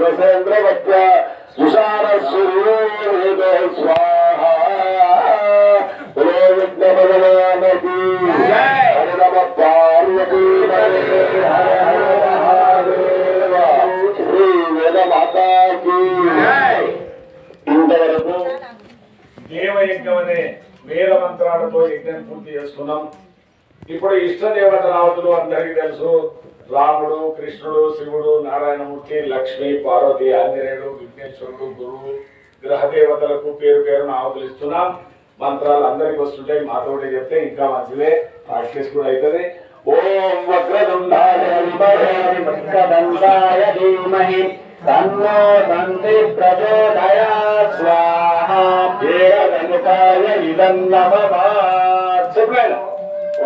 రసేంద్రవత్య సుషార సూర్యోదో స్వాహ విఘ్న భగవానకి హరి నమ పార్వతీ శ్రీ వేద మాతాకి ఇంతవరకు దేవయజ్ఞం అనే వేద మంత్రాలతో యజ్ఞం పూర్తి చేసుకున్నాం ఇప్పుడు ఇష్టదేవత రావతులు అందరికీ తెలుసు. రాముడు కృష్ణుడు శివుడు నారాయణమూర్తి లక్ష్మి పార్వతి ఆంజనేయుడు విఘ్నేశ్వరుడు గురువు గ్రహ దేవతలకు పేరు పేరున ఆవుతులు ఇస్తున్నాం. మంత్రాలు అందరికి వస్తుంటాయి. మాతోటి చెప్తే ఇంకా మంచిదే. ప్రాక్టీస్ కూడా అవుతుంది ఓం వక్రదుండాయ ధీమహి. తన్నో తండ్రి ప్రచోదయాత్ స్వాహ. వేదగణితాయ చెప్పలేదు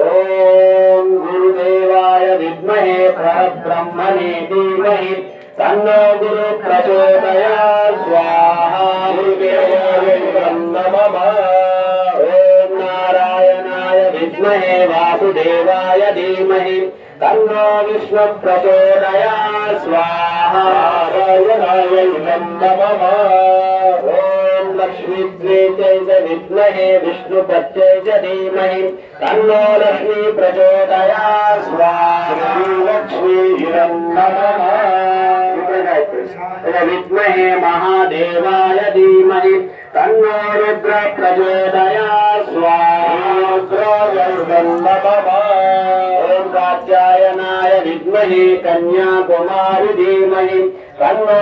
ఓం గురుదేవాయ విద్మహే పరబ్రహ్మణే ధీమహి. తన్నో గురు ప్రచోదయా స్వాహా ఓం నారాయణాయ విద్మహే వాసుదేవాయ ధీమహి. తన్నో విష్ణు ప్రచోదయా స్వాహ. నారాయణాయ నమ లక్ష్మీద్వే చ విద్మహే విష్ణు ప్రత్యయ చ ధీమహి తన్నో లక్ష్మీ ప్రచోదయా స్వాహా లక్ష్మీ ఇదం విద్మహే మహాదేవాయ ధీమహి తన్నో రుద్ర ప్రచోదయా స్వాహా ఓం కాత్యాయనాయ కన్యాకుమారి ధీమహి తన్నో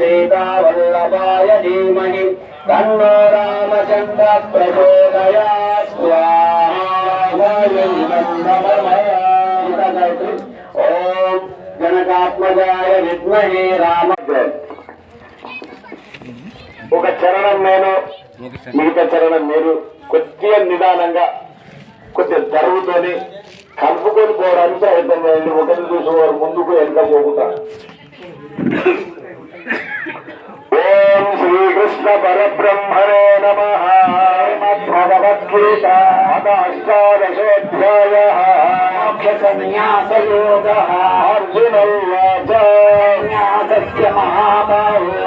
సీతావల్లభాయ ధీమహి తన్నో రామచంద్ర ప్రచోదయాత్ స్వాహా ఓం జనకాత్మజాయ విద్మహే రామ ఒక చరణం నేను మిగతా చరణం మీరు కొద్దిగా నిదానంగా కొద్దిగా జరుగుతోని కలుపుకొని పోవడానికి ప్రయత్నం చేయండి ఒకరిని చూసిన వారు ముందుకు వెనుక పోకుండా ఓం శ్రీకృష్ణ పరబ్రహ్మణే నమ భగవద్గీత అష్టాదశోధ్యాయ సన్యాసయోగ అర్జున ఉవాచ సన్యాసస్య మహాభావో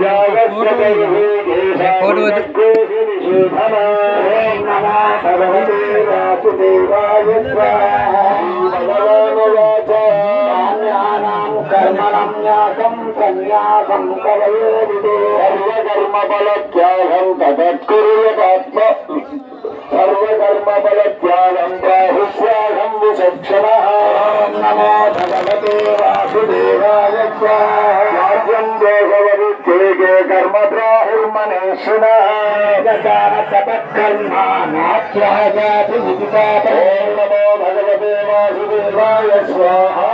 జాగ్రత్త జాగస్య ఓం నమో భగవతే వాసుదేవాయ స్వాహా భగవానువాచ కామ్యానాం కర్మణం న్యాసం సన్యాసం కలయోదితే సర్వకర్మ బలత్యాగం తదత్కుర్యతాత్మ నమో భగవతే వాసుదేవాయ స్వాహా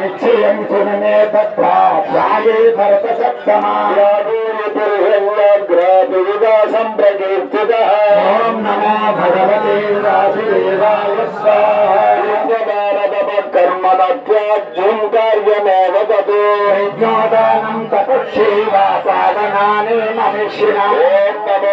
నిశ్చయం తత్రా త్యాగే భరత సప్తమా విదాసం ప్రకీర్తిత ఓం నమో భగవతే త్యాజ్యం కార్యమేవ తతో యజ్ఞోదానం తపస్సేవ సాధనాని మనుష్యన ఓం నమో